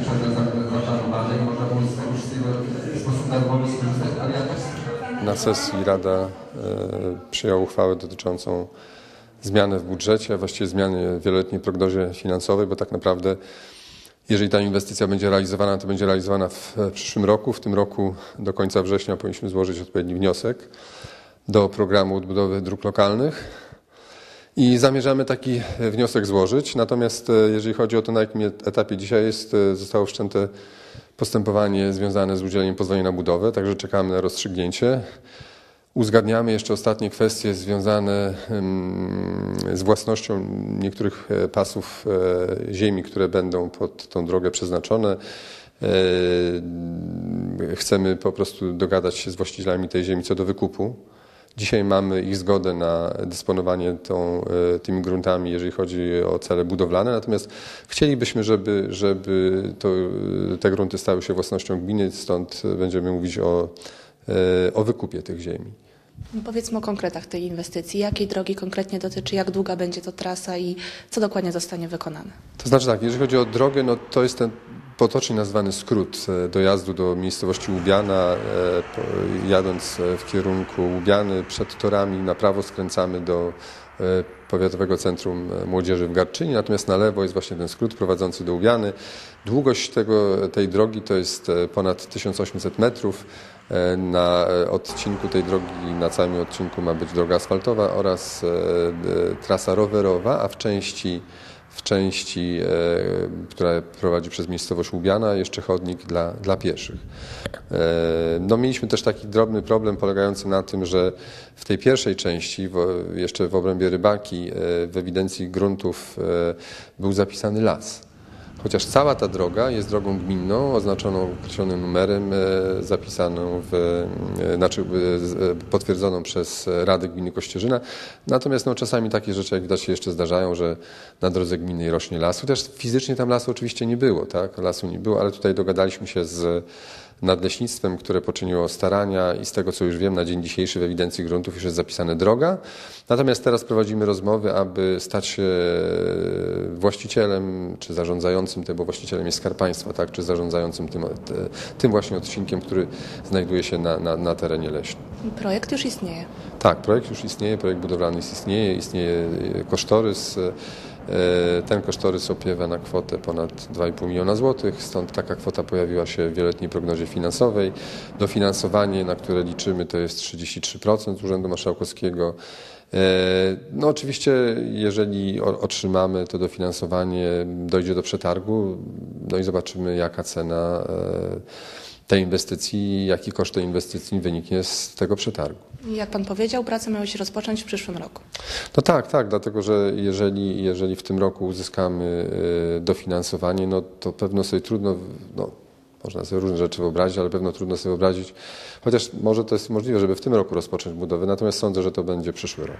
i można było z tego sposób darmowy skorzystać, ale ja też Na sesji Rada e, przyjęła uchwałę dotyczącą zmiany w budżecie, a właściwie zmiany w wieloletniej prognozie finansowej, bo tak naprawdę jeżeli ta inwestycja będzie realizowana, to będzie realizowana w przyszłym roku. W tym roku do końca września powinniśmy złożyć odpowiedni wniosek do programu odbudowy dróg lokalnych. I zamierzamy taki e, wniosek złożyć. Natomiast e, jeżeli chodzi o to, na jakim etapie dzisiaj jest, e, zostało wszczęte postępowanie związane z udzieleniem pozwolenia na budowę, także czekamy na rozstrzygnięcie. Uzgadniamy jeszcze ostatnie kwestie związane em, z własnością niektórych pasów ziemi, które będą pod tą drogę przeznaczone. Chcemy po prostu dogadać się z właścicielami tej ziemi co do wykupu. Dzisiaj mamy ich zgodę na dysponowanie tą, e, tymi gruntami, jeżeli chodzi o cele budowlane, natomiast chcielibyśmy, żeby, żeby to, e, te grunty stały się własnością gminy, stąd będziemy mówić o, e, o wykupie tych ziemi. Powiedzmy o konkretach tej inwestycji. Jakiej drogi konkretnie dotyczy, jak długa będzie to trasa i co dokładnie zostanie wykonane? To znaczy tak, jeżeli chodzi o drogę, no to jest ten potocznie nazwany skrót e, dojazdu do miejscowości Łubiana. e, Jadąc e, w kierunku Łubiany przed torami na prawo skręcamy do Powiatowego Centrum Młodzieży w Garczyni, natomiast na lewo jest właśnie ten skrót prowadzący do Łubiany. Długość tego, tej drogi to jest ponad 1800 metrów. Na odcinku tej drogi, na całym odcinku ma być droga asfaltowa oraz trasa rowerowa, a w części w części, e, która prowadzi przez miejscowość Łubiana, jeszcze chodnik dla, dla pieszych. E, no, mieliśmy też taki drobny problem polegający na tym, że w tej pierwszej części, jeszcze w obrębie rybaki, e, w ewidencji gruntów był zapisany las. Chociaż cała ta droga jest drogą gminną, oznaczoną określonym numerem, e, zapisaną w, e, znaczy e, potwierdzoną przez Radę Gminy Kościerzyna. Natomiast no, czasami takie rzeczy, jak widać, się jeszcze zdarzają, że na drodze gminnej rośnie las. Chociaż fizycznie tam lasu oczywiście nie było, tak? Lasu nie było, ale tutaj dogadaliśmy się z nadleśnictwem, które poczyniło starania i z tego, co już wiem, na dzień dzisiejszy w ewidencji gruntów już jest zapisana droga. Natomiast teraz prowadzimy rozmowy, aby stać się właścicielem czy zarządzającym tym, bo właścicielem jest Skarb Państwa, tak, czy zarządzającym tym, tym właśnie odcinkiem, który znajduje się na, na, na terenie leśnym. Projekt już istnieje. Tak, projekt już istnieje, projekt budowlany istnieje, istnieje e, kosztorys. E, Ten kosztorys opiewa na kwotę ponad 2,5 miliona złotych, stąd taka kwota pojawiła się w wieloletniej prognozie finansowej. Dofinansowanie, na które liczymy, to jest 33% z Urzędu Marszałkowskiego. E, No oczywiście, jeżeli otrzymamy to dofinansowanie, dojdzie do przetargu, no i zobaczymy, jaka cena e, tej inwestycji, jaki koszt tej inwestycji wyniknie z tego przetargu. Jak pan powiedział, prace miały się rozpocząć w przyszłym roku. No tak, tak, dlatego że jeżeli, jeżeli w tym roku uzyskamy e, dofinansowanie, no to pewno sobie trudno, no, można sobie różne rzeczy wyobrazić, ale pewno trudno sobie wyobrazić, chociaż może to jest możliwe, żeby w tym roku rozpocząć budowę, natomiast sądzę, że to będzie przyszły rok.